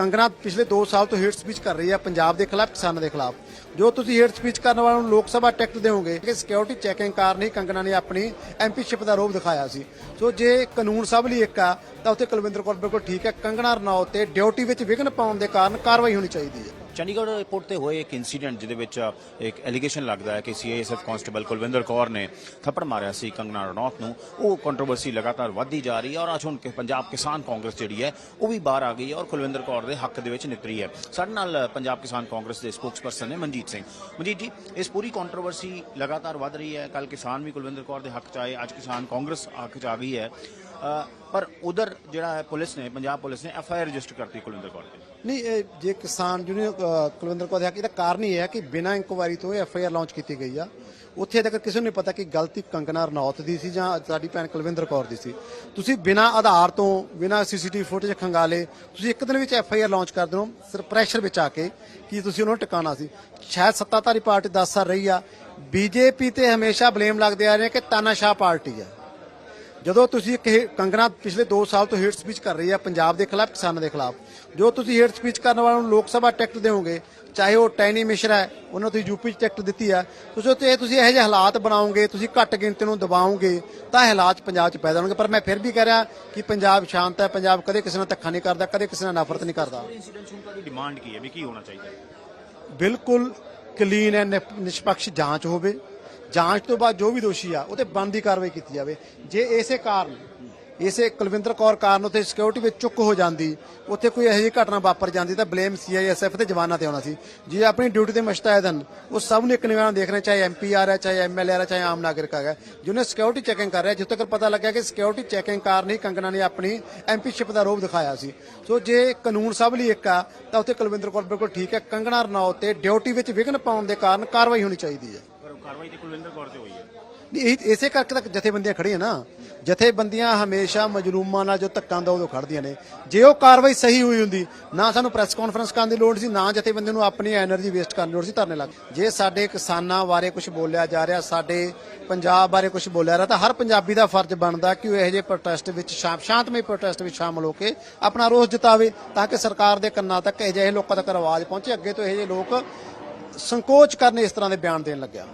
ਕੰਗਨਾ ਪਿਛਲੇ 2 ਸਾਲ ਤੋਂ ਹੇਟ ਸਪੀਚ ਕਰ ਰਹੀ ਹੈ ਪੰਜਾਬ ਦੇ ਖਿਲਾਫ, ਕਿਸਾਨਾਂ ਦੇ ਖਿਲਾਫ। ਜੋ ਤੁਸੀਂ ਹੇਟ ਸਪੀਚ ਕਰਨ ਵਾਲਿਆਂ ਨੂੰ ਲੋਕ ਸਭਾ ਟਿਕਟ ਦਿਓਗੇ ਕਿ ਸਿਕਿਉਰਿਟੀ ਚੈਕਿੰਗ ਕਾਰਨ ਹੀ ਕੰਗਨਾ ਨੇ ਆਪਣੀ ਐਮਪੀਸ਼ਿਪ ਦਾ ਰੋਪ ਦਿਖਾਇਆ ਸੀ। ਸੋ ਜੇ ਕਾਨੂੰਨ ਸਭ ਲਈ ਇੱਕ ਆ, ਤਾਂ ਉੱਥੇ ਕੁਲਵਿੰਦਰ ਕੌਰ ਬਿਲਕੁਲ ਠੀਕ ਹੈ। ਕੰਗਨਾ, ਰਣੌਤ ਤੇ ਡਿਊਟੀ ਵਿੱਚ ਵਿਘਨ ਪਾਉਣ ਦੇ ਕਾਰਨ ਕਾਰਵਾਈ ਹੋਣੀ ਚਾਹੀਦੀ ਹੈ। ਚੰਡੀਗੜ੍ਹ 에ਅਰਪੋਰਟ ਤੇ ਹੋਏ ਇੱਕ ਇਨਸੀਡੈਂਟ ਜਿਹਦੇ ਵਿੱਚ ਇੱਕ ਐਲੀਗੇਸ਼ਨ ਲੱਗਦਾ ਹੈ ਕਿ ਸੀਆਈਐਸਐਫ ਕਾਂਸਟੇਬਲ ਕੁਲਵਿੰਦਰ ਕੌਰ ਨੇ ਥੱਪੜ ਮਾਰਿਆ ਸੀ ਕੰਗਨਾ ਰਣੌਤ ਨੂੰ। ਉਹ ਕੰਟਰੋਵਰਸੀ ਲਗਾਤਾਰ ਵੱਧਦੀ ਜਾ ਰਹੀ ਹੈ ਔਰ ਅੱਜ ਹੁਣ ਪੰਜਾਬ ਕਿਸਾਨ ਕਾਂਗਰਸ ਜਿਹੜੀ ਹੈ, ਉਹ ਵੀ ਬਾਹਰ ਆ ਗਈ ਹੈ ਔਰ ਕੁਲਵਿੰਦਰ ਕੌਰ ਦੇ ਹੱਕ ਦੇ ਵਿੱਚ ਨਿਤਰੀ ਹੈ। ਸਾਡੇ ਨਾਲ ਪੰਜਾਬ ਕਿਸਾਨ ਕਾਂਗਰਸ ਦੇ ਸਪੋਕਸਪਰਸਨ ਨੇ ਮਨਜੀਤ ਸਿੰਘ। ਮਨਜੀਤ ਜੀ, ਇਸ ਪੂਰੀ ਕੰਟਰੋਵਰਸੀ ਲਗਾਤਾਰ ਵੱਧ ਰਹੀ ਹੈ। ਕੱਲ ਕਿਸਾਨ ਵੀ ਕੁਲਵਿੰਦਰ ਕੌਰ ਦੇ ਹੱਕ ਚ ਆਏ, ਅੱਜ ਕਿਸਾਨ ਕਾਂਗਰਸ ਹੱਕ ਚ ਆ ਗਈ ਹੈ। ਪਰ ਉਧਰ ਜਿਹੜਾ ਹੈ ਪੁਲਿਸ ਨੇ, ਪੰਜਾਬ ਪੁਲਿਸ ਨੇ ਐਫ ਆਈ ਆਰ ਰਜਿਸਟਰ ਕਰਤੀ ਕੁਲਵਿੰਦਰ ਕੌਰ ਤੇ। ਨਹੀਂ, ਇਹ ਜੇ ਕਿਸਾਨ ਯੂਨੀਅਨ ਕੁਲਵਿੰਦਰ ਕੌਰ ਦੇ ਹੱਕ, ਇਹਦਾ ਕਾਰਨ ਹੀ ਹੈ ਕਿ ਬਿਨਾਂ ਇਨਕੁਆਇਰੀ ਤੋਂ ਐਫ ਆਈ ਆਰ ਲਾਂਚ ਕੀਤੀ ਗਈ ਆ। ਉੱਥੇ ਤੱਕ ਕਿਸੇ ਨੂੰ ਨਹੀਂ ਪਤਾ ਕਿ ਗਲਤੀ ਕੰਗਨਾ ਰਣੌਤ ਦੀ ਸੀ ਜਾਂ ਸਾਡੀ ਭੈਣ ਕੁਲਵਿੰਦਰ ਕੌਰ ਦੀ ਸੀ। ਤੁਸੀਂ ਬਿਨਾਂ ਆਧਾਰ ਤੋਂ, ਬਿਨਾਂ ਸੀਸੀਟੀਵੀ ਫੁਟੇਜ ਖੰਗਾਲੇ, ਤੁਸੀਂ ਇੱਕ ਦਿਨ ਵਿੱਚ ਐਫ ਆਈ ਆਰ ਲਾਂਚ ਕਰ ਦਿਓ ਸਿਰ ਪ੍ਰੈਸ਼ਰ ਵਿੱਚ ਆ ਕੇ ਕਿ ਤੁਸੀਂ ਉਹਨੂੰ ਨੂੰ ਟਿਕਾਣਾ ਸੀ। ਸ਼ਾਇਦ ਸੱਤਾਧਾਰੀ ਪਾਰਟੀ 10 ਸਾਲ ਰਹੀ ਆ। ਬੀਜੇਪੀ ਤੇ ਹਮੇਸ਼ਾ ਬਲੇਮ ਲੱਗਦੇ ਆ ਰਹੇ ਕਿ ਤਾਨਾਸ਼ਾਹ ਪਾਰਟੀ ਆ। ਜਦੋਂ ਤੁਸੀਂ ਇੱਕ ਕੰਗਨਾ ਪਿਛਲੇ 2 ਸਾਲ ਤੋਂ ਹੇਟ ਸਪੀਚ ਕਰ ਰਹੀ ਹੈ ਪੰਜਾਬ ਦੇ ਖਿਲਾਫ ਕਿਸਾਨਾਂ ਦੇ ਖਿਲਾਫ ਜੋ ਤੁਸੀਂ ਹੇਟ ਸਪੀਚ ਕਰਨ ਵਾਲਿਆਂ ਨੂੰ ਲੋਕ ਸਭਾ ਟਿਕਟ ਦਿਓਗੇ ਚਾਹੇ ਉਹ ਟੈਨੀ ਮਿਸ਼ਰਾ ਹੈ ਉਹਨਾਂ ਤੁਸੀਂ ਯੂਪੀ 'ਚ ਟਿਕਟ ਦਿੱਤੀ ਆ ਤੁਸੀਂ ਉੱਥੇ ਤੁਸੀਂ ਇਹੋ ਜਿਹੇ ਹਾਲਾਤ ਬਣਾਓਗੇ ਤੁਸੀਂ ਘੱਟ ਗਿਣਤੀ ਨੂੰ ਦਬਾਓਗੇ ਤਾਂ ਹਾਲਾਤ ਪੰਜਾਬ 'ਚ ਪੈਦਾ ਹੋਣਗੇ। ਪਰ ਮੈਂ ਫਿਰ ਵੀ ਕਹਿ ਰਿਹਾ ਕਿ ਪੰਜਾਬ ਸ਼ਾਂਤ ਹੈ ਪੰਜਾਬ ਕਦੇ ਕਿਸੇ ਨਾਲ ਧੱਕਾ ਨਹੀਂ ਕਰਦਾ ਕਦੇ ਕਿਸੇ ਨਾਲ ਨਫ਼ਰਤ ਨਹੀਂ ਕਰਦਾ। ਇਨਸੀਡੈਂਟ ਹੁਣ ਤੁਹਾਡੀ ਡਿਮਾਂਡ ਕੀ ਹੈ ਵੀ ਕੀ ਹੋਣਾ ਚਾਹੀਦਾ ਹੈ? ਬਿਲਕੁਲ ਕਲੀਨ ਐਂਡ ਨਿਸ਼ਪਕਸ਼ ਜਾਂਚ ਹੋਵੇ ਜਾਂਚ ਤੋਂ ਬਾਅਦ ਜੋ ਵੀ ਦੋਸ਼ੀ ਆ, ਉਹ ਤੇ ਬਣਦੀ ਕਾਰਵਾਈ ਕੀਤੀ ਜਾਵੇ। ਜੇ ਇਸੇ ਕਾਰਨ, ਇਸੇ ਕੁਲਵਿੰਦਰ ਕੌਰ ਕਾਰਨ ਉੱਥੇ ਸਿਕਿਉਰਿਟੀ ਵਿੱਚ ਚੁੱਕ ਹੋ ਜਾਂਦੀ, ਉੱਥੇ ਕੋਈ ਇਹੋ ਜਿਹੀ ਘਟਨਾ ਵਾਪਰ ਜਾਂਦੀ, ਤਾਂ ਬਲੇਮ ਸੀਆਈਐਸਐਫ ਤੇ ਜਵਾਨਾਂ ਤੇ ਆਉਣਾ ਸੀ। ਜੇ ਆਪਣੀ ਡਿਊਟੀ ਤੇ ਮੁਸ਼ਤੈਦ ਹਨ, ਉਹ ਸਭ ਨੂੰ ਇੱਕ ਨਿਗਰਾਨ ਦੇਖ ਰਹੇ ਚਾਹੇ ਐਮਪੀ ਆ ਰਿਹਾ, ਚਾਹੇ ਐਮਐਲਏ ਆ ਰਿਹਾ, ਚਾਹੇ ਆਮ ਨਾਗਰਿਕ ਆ ਗਿਆ ਜਿਹਨੇ ਸਿਕਿਉਰਿਟੀ ਚੈਕਿੰਗ ਕਰ ਰਿਹਾ, ਜਿੱਥੇ ਤੱਕ ਪਤਾ ਲੱਗਿਆ ਕਿ ਸਿਕਿਉਰਿਟੀ ਚੈਕਿੰਗ ਕਾਰਨ ਹੀ ਕੰਗਣਾ ਨੇ ਆਪਣੀ ਐਮਪੀਸ਼ਿਪ ਦਾ ਰੋਬ ਦਿਖਾਇਆ ਸੀ। ਸੋ ਜੇ ਕਾਨੂੰਨ ਸਭ ਲਈ ਇੱਕ ਆ, ਤਾਂ ਉੱਥੇ ਕੁਲਵਿੰਦਰ ਕੌਰ ਬਿਲਕੁਲ ਠੀਕ ਹੈ। ਕੰਗਣਾ, ਰਣੌਤ ਤੇ ਡਿਊਟੀ ਵਿੱਚ ਵਿਘਨ ਪਾਉਣ ਦੇ ਕਾਰਨ ਕਾਰਵਾਈ ਹੋਣੀ ਚਾਹੀਦੀ ਹੈ। ਇਸੇ ਕਰਕੇ ਤਾਂ ਜਥੇਬੰਦੀਆਂ ਖੜੀਆਂ ਨਾ। ਜਥੇਬੰਦੀਆਂ ਹਮੇਸ਼ਾ ਮਜਲੂਮਾਂ ਨਾਲ ਜੋ ਧੱਕਾ ਹੁੰਦਾ ਉਦੋਂ ਖੜਦੀਆਂ ਨੇ। ਜੇ ਉਹ ਕਾਰਵਾਈ ਸਹੀ ਹੋਈ ਹੁੰਦੀ, ਨਾ ਸਾਨੂੰ ਪ੍ਰੈਸ ਕਾਨਫਰੰਸ ਕਰਨ ਦੀ ਲੋੜ ਸੀ, ਨਾ ਜਥੇਬੰਦੀਆਂ ਨੂੰ ਆਪਣੀ એનર્ਜੀ ਵੇਸਟ ਕਰਨ ਦੀ ਲੋੜ ਸੀ ਧਰਨੇ ਲੱਗ ਜੇ ਸਾਡੇ ਕਿਸਾਨਾਂ ਬਾਰੇ ਕੁਝ ਬੋਲਿਆ ਜਾ ਰਿਹਾ, ਸਾਡੇ ਪੰਜਾਬ ਬਾਰੇ ਕੁਝ ਬੋਲਿਆ ਰਿਹਾ, ਤਾਂ ਹਰ ਪੰਜਾਬੀ ਦਾ ਫਰਜ਼ ਬਣਦਾ ਕਿ ਉਹ ਇਹੋ ਜਿਹੇ ਪ੍ਰੋਟੈਸਟ ਵਿੱਚ ਸ਼ਾਂਤਮਈ ਪ੍ਰੋਟੈਸਟ ਵਿੱਚ ਸ਼ਾਮਲ ਹੋ ਕੇ ਆਪਣਾ ਰੋਸ ਜਤਾਵੇ, ਤਾਂ ਕਿ ਸਰਕਾਰ ਦੇ ਕੰਨਾਂ ਤੱਕ ਇਹ ਜਿਹੇ ਲੋਕਾਂ ਤੱਕ ਆਵਾਜ਼ ਪਹੁੰਚੇ। ਅੱਗੇ ਤੋਂ ਇਹੋ ਜਿਹੇ ਲੋਕ ਸੰਕੋਚ ਕਰਨ ਇਸ ਤਰ੍ਹਾਂ ਦੇ ਬਿਆਨ ਦੇਣ ਲੱਗਿਆ।